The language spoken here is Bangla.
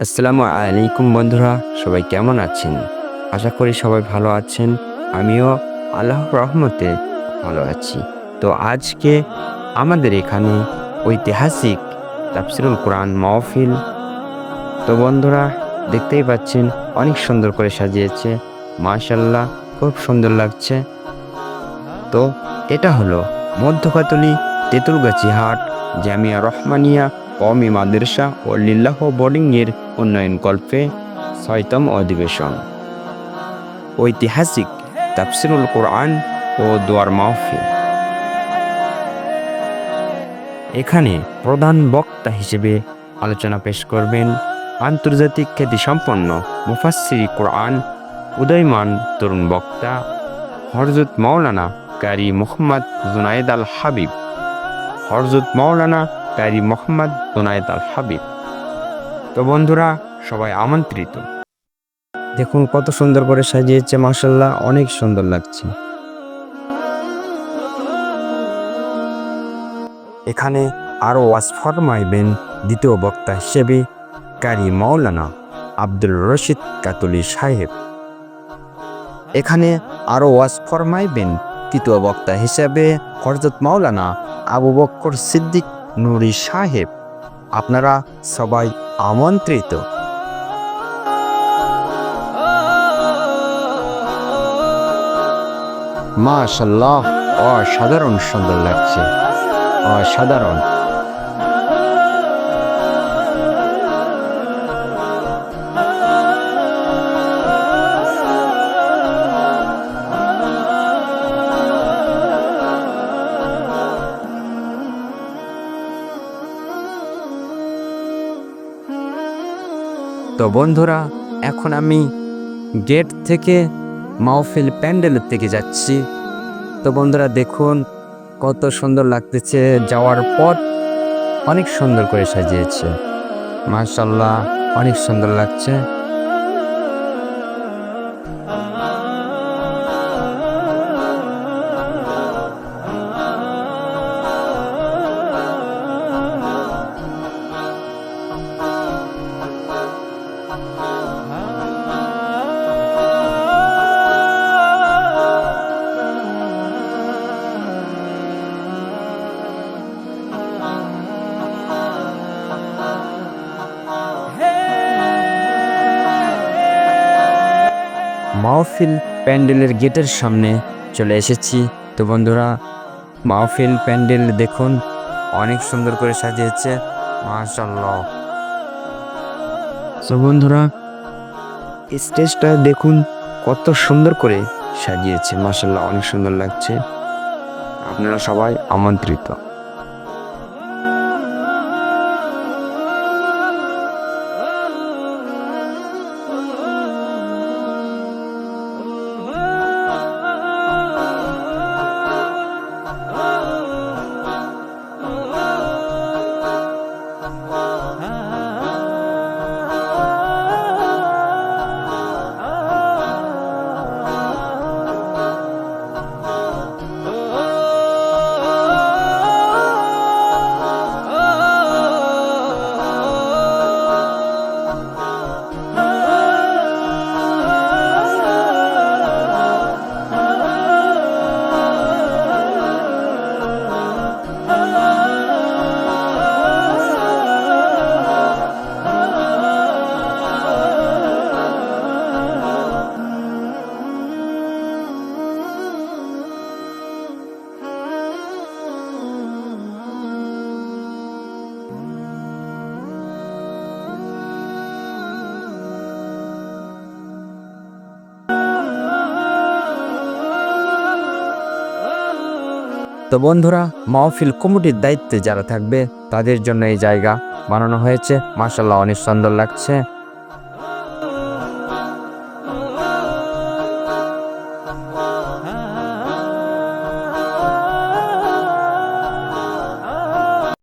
আসসালামু আলাইকুম বন্ধুরা, সবাই কেমন আছেন? আশা করি সবাই ভালো আছেন, আমিও আল্লাহ রহমতে ভালো আছি। তো আজকে আমাদের এখানে ঐতিহাসিক তাফসিরুল কোরআন মাহফিল। তো বন্ধুরা, দেখতেই পাচ্ছেন, অনেক সুন্দর করে সাজিয়েছে মাশাল্লাহ খুব সুন্দর লাগছে। তো এটা হলো মধ্যকাতলি তেঁতুলগাছি হাট, জামিয়া রহমানিয়া কমি মাদ্রাসা ও লিল্লাহ বোর্ডিংয়ের উন্নয়ন কল্পে ছয়তম অধিবেশন। ঐতিহাসিক তাফসিরুল কোরআন ও দোয়ার মাহফিল। এখানে প্রধান বক্তা হিসেবে আলোচনা পেশ করবেন আন্তর্জাতিক খ্যাতিসম্পন্ন মুফাসসিরি কোরআন উদয়মান তরুণ বক্তা হরজত মাওলানা কারি মোহাম্মদ জুনায়েদ আল হাবিব। হরজত মাওলানা কারি মোহাম্মদ জুনায়েদ আল হাবিব। তো বন্ধুরা, সবাই আমন্ত্রিত। দেখুন কত সুন্দর করে সাজিয়েছে মাসাল্লাহ অনেক সুন্দর লাগছে। এখানে আরও ওয়াজ ফরমাইবেন দ্বিতীয় বক্তা হিসেবে কারি মাওলানা আব্দুল রশিদ কাতলি সাহেব। এখানে আরও ওয়াজ ফরমাইবেন তৃতীয় বক্তা হিসেবে হরজত মাওলানা আবু বক্কর সিদ্দিক নুরি সাহেব আপনারা সবাই আমন্ত্রিত। মাশাল্লাহ অসাধারণ সুন্দর লাগছে। অসাধারণ। তো বন্ধুরা, এখন আমি গেট থেকে মাহফিল প্যান্ডেলের থেকে যাচ্ছি। তো বন্ধুরা, দেখুন কত সুন্দর লাগতেছে যাওয়ার পথ। অনেক সুন্দর করে সাজিয়েছে। মাসাল্লাহ অনেক সুন্দর লাগছে। মাহফিল প্যান্ডেলের গেটের সামনে চলে এসেছি। তো বন্ধুরা, মাহফিল প্যান্ডেল দেখুন, অনেক সুন্দর করে সাজিয়েছে। মাশাল্লাহ তো বন্ধুরা স্টেজটা দেখুন কত সুন্দর করে সাজিয়েছে। মাশাল্লাহ অনেক সুন্দর লাগছে। আপনারা সবাই আমন্ত্রিত। তো বন্ধুরা, মাহফিল কমিটির দায়িত্বে যারা থাকবে, তাদের জন্য এই জায়গা বানানো হয়েছে। মাসাল্লাহ অনেক সুন্দর লাগছে।